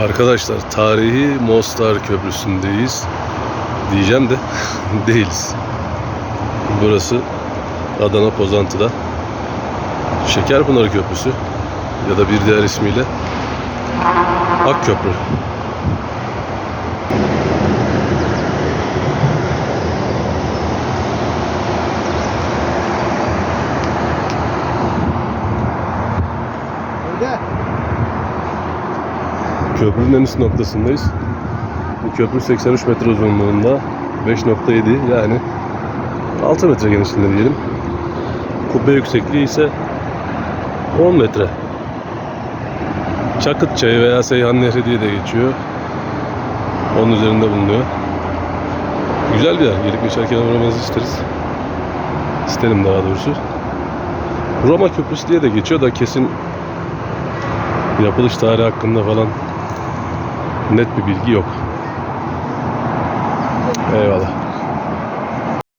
Arkadaşlar tarihi Mostar Köprüsü'ndeyiz. Diyeceğim de değiliz. Burası Adana Pozantı'da Şekerpınar Köprüsü ya da bir diğer ismiyle Akköprü. Öyle. Köprünün en üst noktasındayız. Bu köprü 83 metre uzunluğunda 5.7 yani 6 metre genişliğinde diyelim. Kubbe yüksekliği ise 10 metre. Çakıt Çayı veya Seyhan Nehri diye de geçiyor. Onun üzerinde bulunuyor. Güzel bir yer. Gelip geçerken uğramanızı isteriz. İsterim daha doğrusu. Roma Köprüsü diye de geçiyor da kesin yapılış tarihi hakkında falan net bir bilgi yok. Eyvallah.